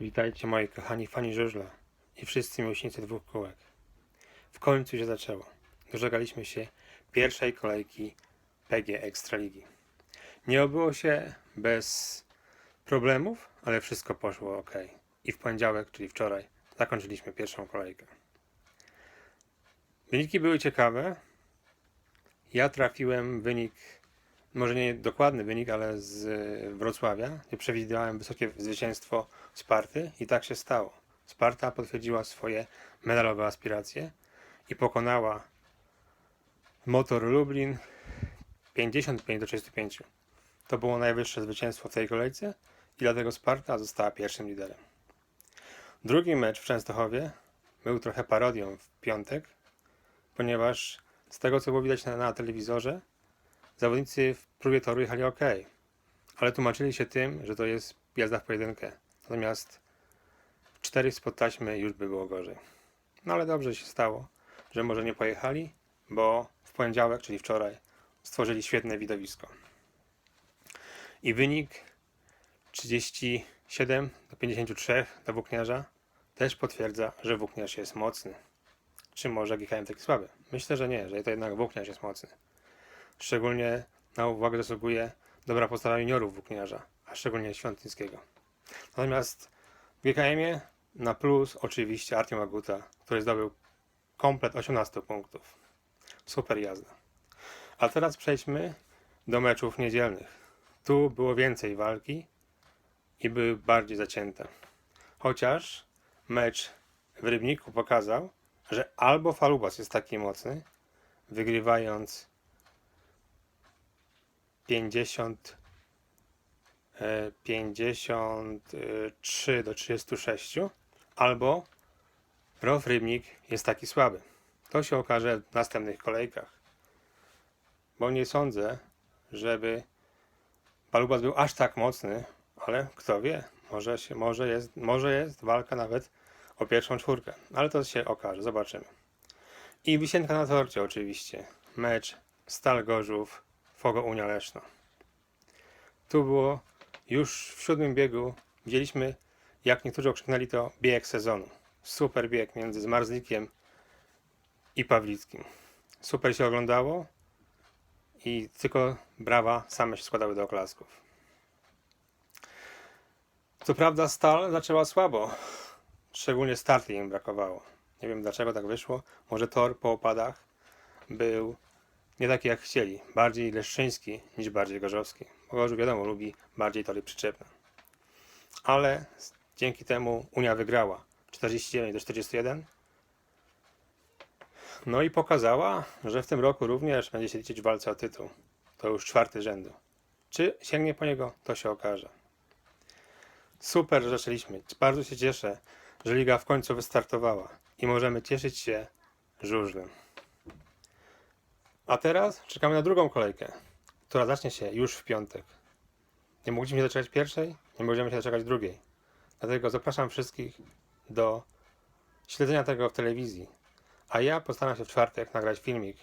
Witajcie moi kochani fani żużla i wszyscy miłośnicy dwóch kółek. W końcu się zaczęło. Dożegaliśmy się pierwszej kolejki PG Ekstraligi. Nie obyło się bez problemów, ale wszystko poszło ok. I w poniedziałek, czyli wczoraj, zakończyliśmy pierwszą kolejkę. Wyniki były ciekawe. Ja trafiłem wynik, może nie dokładny wynik, ale z Wrocławia. Nie przewidywałem wysokie zwycięstwo Sparty i tak się stało. Sparta potwierdziła swoje medalowe aspiracje i pokonała Motor Lublin 55 do 35. To było najwyższe zwycięstwo w tej kolejce i dlatego Sparta została pierwszym liderem. Drugi mecz w Częstochowie był trochę parodią w piątek, ponieważ z tego co było widać na, na telewizorze, zawodnicy w próbie toru jechali ok, ale tłumaczyli się tym, że to jest jazda w pojedynkę. Natomiast w czterech spod taśmy już by było gorzej. No ale dobrze się stało, że może nie pojechali, bo w poniedziałek, czyli wczoraj, stworzyli świetne widowisko. I wynik 37 do 53 dla Włókniarza też potwierdza, że Włókniarz jest mocny. Czy może GKM taki słaby? Myślę, że nie, że to jednak Włókniarz jest mocny. Szczególnie na uwagę zasługuje dobra postawa juniorów Włókniarza, a szczególnie Świątyńskiego. Natomiast w GKM-ie na plus oczywiście Artem Aguta, który zdobył komplet 18 punktów. Super jazda. A teraz przejdźmy do meczów niedzielnych. Tu było więcej walki i były bardziej zacięte. Chociaż mecz w Rybniku pokazał, że albo Falubas jest taki mocny, wygrywając 50 e, 53 do 36, albo Row Rybnik jest taki słaby. To się okaże w następnych kolejkach. Bo nie sądzę, żeby Balubas był aż tak mocny, ale kto wie, może, się, może, jest, może jest walka nawet o pierwszą czwórkę, ale to się okaże, zobaczymy. I wisienka na torcie oczywiście. Mecz Stal Gorzów, Fogo Unia Leszno. Tu było już w siódmym biegu, widzieliśmy jak niektórzy okrzyknęli to bieg sezonu. Super bieg między Zmarzlikiem i Pawlickim. Super się oglądało i tylko brawa same się składały do oklasków. Co prawda Stal zaczęła słabo, szczególnie startu im brakowało. Nie wiem dlaczego tak wyszło. Może tor po opadach był nie taki jak chcieli. Bardziej leszczyński niż bardziej gorzowski. Gorzów wiadomo lubi bardziej tory przyczepne. Ale dzięki temu Unia wygrała 49 do 41. No i pokazała, że w tym roku również będzie się liczyć w walce o tytuł. To już czwarty rzędu. Czy sięgnie po niego, to się okaże. Super, że zaczęliśmy. Bardzo się cieszę, że liga w końcu wystartowała i możemy cieszyć się żużlem. A teraz czekamy na drugą kolejkę, która zacznie się już w piątek. Nie mogliśmy się doczekać pierwszej, nie możemy się doczekać drugiej. Dlatego zapraszam wszystkich do śledzenia tego w telewizji. A ja postaram się w czwartek nagrać filmik,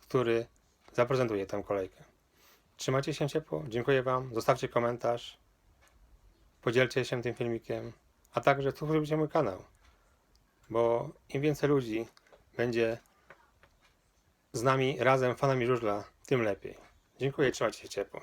który zaprezentuje tę kolejkę. Trzymajcie się ciepło, dziękuję Wam, zostawcie komentarz, podzielcie się tym filmikiem, a także subskrybujcie mój kanał, bo im więcej ludzi będzie z nami razem, fanami żużla, tym lepiej. Dziękuję, trzymajcie się ciepło.